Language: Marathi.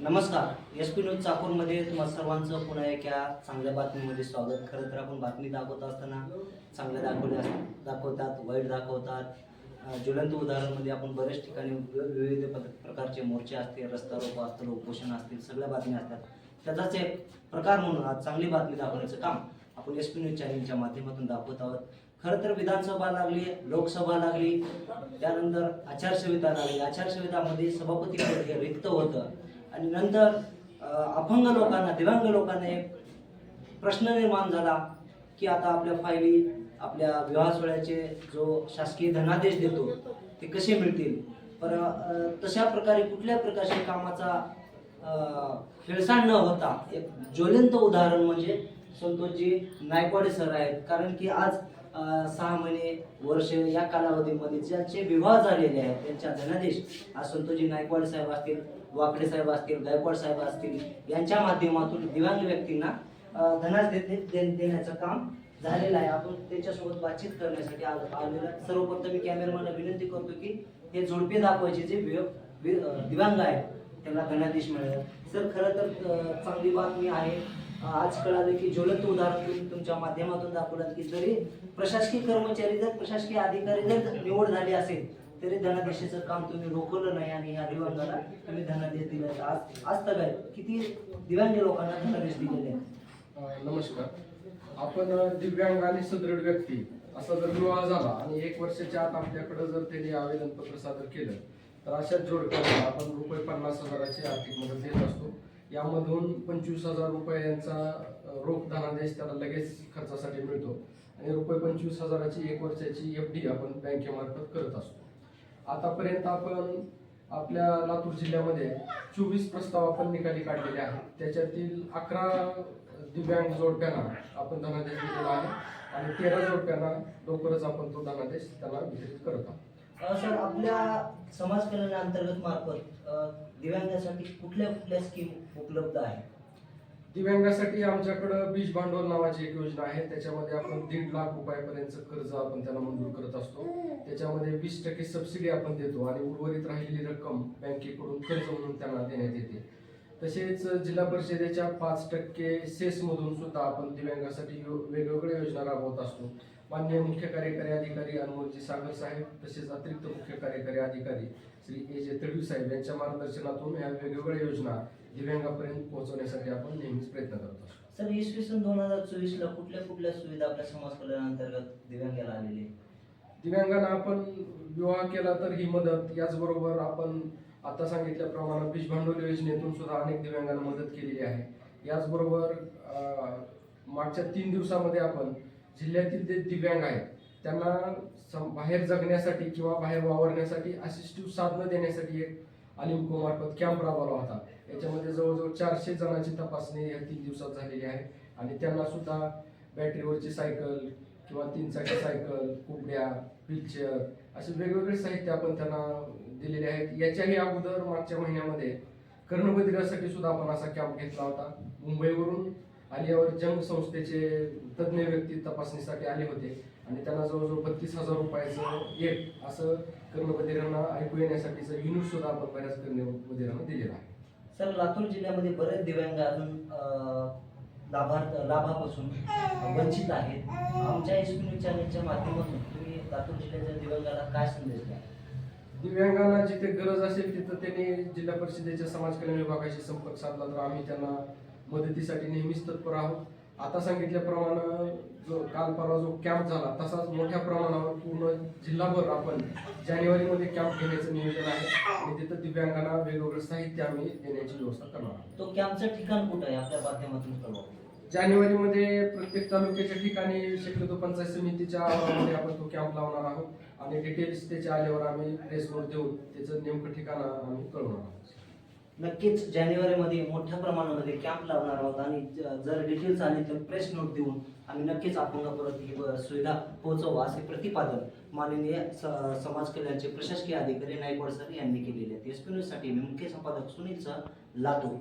नमस्कार. एस पी न्यूज चाकूरमध्ये तुम्हा सर्वांचं पुन्हा एका चांगल्या बातमीमध्ये स्वागत. खरं तर आपण बातमी दाखवत असताना चांगल्या दाखवल्या दाखवतात वाईट दाखवतात. ज्वलंत उदाहरणमध्ये आपण बऱ्याच ठिकाणी वि- विविध प्रकारचे मोर्चे असतील रस्ता रोको असतील उपोषण असतील सगळ्या बातम्या असतात. त्याचाच एक प्रकार म्हणून आज चांगली बातमी दाखवण्याचं काम आपण एस पी न्यूज चॅनलच्या माध्यमातून दाखवत आहोत. खरं तर विधानसभा लागली लोकसभा लागली त्यानंतर आचारसंहिता लागली. आचारसंहितामध्ये सभापती पद हे रिक्त होतं. आणि नंतर अभंग अपंग लोकांना दिव्यांग लोकांना एक प्रश्न निर्माण झाला की आता आपल्या फायली आपल्या विवाह सोहळ्याचे जो शासकीय धनादेश देतो ते कसे मिळतील? पर तशा प्रकारे कुठल्या प्रकारच्या कामाचा खेळसाण न होता एक ज्वलंत उदाहरण म्हणजे संतोषजी नायकवाडे सर आहेत. कारण की आज सहा महिने वर्ष या कालावधीमध्ये ज्यांचे विवाह झालेले आहेत त्यांच्या धनादेश आज नायकवाड साहेब असतील वाकडे साहेब असतील गायकवाड साहेब असतील यांच्या माध्यमातून दिव्यांग व्यक्तींना धनादेश दे- दे- देण्याचं काम झालेलं आहे. आपण त्याच्यासोबत बातचीत करण्यासाठी आज आलेलं आहे. सर्वप्रथम मी कॅमेरामॅनला विनंती करतो की हे जोडपे दाखवायचे जे वि- वि- दिव्यांग आहेत त्यांना धनादेश मिळेल. सर खरं तर चांगली बातमी आहे. आज कळाले की ज्वलंत उदाहरण तुम्ही तुमच्या माध्यमातून दाखवलं की जरी प्रशासकीय कर्मचारी जर प्रशासकीय अधिकारी जर निवड झाली असेल तरी धनादेशाचं काम तुम्ही रोखवलं नाही आणि या दिव्यांगाला तुम्ही धनादेश दिला. आज आज तर काय किती दिव्यांग लोकांना धनादेश दिलेले आहेत? नमस्कार. आपण दिव्यांग आणि सदृढ व्यक्ती असा जर विवाह झाला आणि एक वर्षाच्या आत आपल्याकडे जर त्यांनी आवेदन पत्र सादर केलं तर अशाच जोडप्याला आपण रुपये पन्नास हजाराची आर्थिक मदत देत असतो. यामधून पंचवीस हजार रुपयांचा रोख धनादेश त्याला लगेच खर्चासाठी मिळतो. आणि रुपये पंचवीस हजाराची एक वर्षाची एफ डी आपण बँकेमार्फत करत असतो. आतापर्यंत आपण आपल्या लातूर जिल्ह्यामध्ये चोवीस प्रस्ताव आपण निकाली काढलेले आहेत. त्याच्यातील अकरा दिव्यांग जोडप्यांना आपण धनादेश दिलेला आहे. आणि तेरा जोडप्यांना लवकरच आपण तो धनादेश त्याला वितरित करत आहोत. सर आपल्या समाज कल्याण अंतर्गत मार्फत दिव्यांगासाठी कुठल्या कुठल्या स्कीम उपलब्ध आहे दिव्यांगासाठी आमच्याकडं बीज भांडवल नावाची एक योजना आहे. त्याच्यामध्ये आपण दीड लाख रुपयापर्यंत कर्ज आपण त्यांना मंजूर करत असतो. त्याच्यामध्ये वीस टक्के सबसिडी आपण देतो आणि उर्वरित राहिलेली रक्कम बँकेकडून कर्ज म्हणून त्यांना देण्यात येते. तसेच जिल्हा परिषदेच्या पाच टक्के सेसमधून सुद्धा आपण दिव्यांगासाठी यो- वेगवेगळ्या योजना राबवत असतो माननीय मुख्य कार्यकारी अधिकारी अनमोलजी सागर साहेब तसेच अतिरिक्त मुख्य कार्यकारी अधिकारी श्री ए जे तडवी साहेब यांच्या मार्गदर्शनातून या वेगवेगळ्या योजना दिव्यांगापर्यंत पोहोचवण्यासाठी आपण नेहमीच प्रयत्न करत सर इसवी सन दोन हजार चोवीस ला कुठल्या कुठल्या सुविधा आपल्या समाज कल्याण अंतर्गत दिव्यांगाला आलेली? दिव्यांगांना आपण विवाह केला तर ही मदत याचबरोबर आपण आता सांगितल्याप्रमाणे बीज भांडवल योजनेतून सुद्धा अनेक दिव्यांगांना मदत केलेली आहे. याचबरोबर मागच्या तीन दिवसामध्ये आपण जिल्ह्यातील जे दिव्यांग आहेत त्यांना सम- बाहेर जगण्यासाठी किंवा बाहेर वावरण्यासाठी असिस्टिव्ह साधनं देण्यासाठी एक अलिमकोमार्फत कॅम्प राबवला होता. याच्यामध्ये जवळजवळ चारशे जणांची तपासणी या तीन दिवसात झालेली आहे. आणि त्यांना सुद्धा बॅटरीवरची सायकल किंवा तीन चाकी सायकल कुबड्या व्हीलचेअर असे वेगवेगळे साहित्य आपण त्यांना दिलेले आहेत. याच्याही अगोदर मागच्या महिन्यामध्ये कर्णबधिरासाठी सुद्धा आपण असा कॅम्प घेतला होता. मुंबईवरून आलियावर जंग संस्थेचे तज्ज्ञ व्यक्ती तपासणीसाठी आले होते. आणि त्यांना जवळजवळ बत्तीस हजार रुपयाचं एक असं कर्णबधिरांना ऐकू येण्यासाठीचं युनिट सुद्धा आपण बऱ्याच कर्णबधिरांना दिलेलं आहे. सर लातूर जिल्ह्यामध्ये बरेच दिव्यांग अजून लाभार्थ लाभापासून वंचित आहेत. आमच्या एस पी न्यूज चॅनलच्या माध्यमातून तुम्ही लातूर जिल्ह्याच्या दिव्यांगाला काय संदेश द्या दिव्यांगांना जिथे गरज असेल तिथं त्यांनी जिल्हा परिषदेच्या समाज कल्याण विभागाशी संपर्क साधला तर आम्ही त्यांना मदतीसाठी नेहमीच तत्पर आहोत. आता सांगितल्याप्रमाणे जो काल परवा जो कॅम्प झाला तसाच मोठ्या प्रमाणावर पूर्ण जिल्हाभर आपण जानेवारीमध्ये कॅम्प घेण्याचं नियोजन आहे. आणि तिथं दिव्यांगांना वेगवेगळं साहित्य आम्ही देण्याची व्यवस्था करणार आहोत. तो कॅम्पचं ठिकाण कुठं आहे? आपल्या माध्यमातून कळवा. जानेवारीमध्ये प्रत्येक तालुक्याच्या ठिकाणी शक्यतो पंचायत समितीच्या आवारामध्ये आपण तो कॅम्प लावणार आहोत. आणि डिटेल्स त्याच्या आल्यावर आम्ही प्रेस नोट देऊन त्याचं नेमकं ठिकाण आम्ही कळवणार आहोत. नक्कीच जानेवारीमध्ये मोठ्या प्रमाणामध्ये कॅम्प लावणार आहोत आणि जर डिटेल्स आले तर प्रेस नोट देऊन आम्ही नक्कीच अपंगापर्यंत ही सुविधा पोहोचवू असे प्रतिपादन माननीय स- समाज कल्याणचे प्रशासकीय अधिकारी नायकवाड सर यांनी केलेले आहेत. एस पी न्यूजसाठी मी मुख्य संपादक सुनील सर लातूर.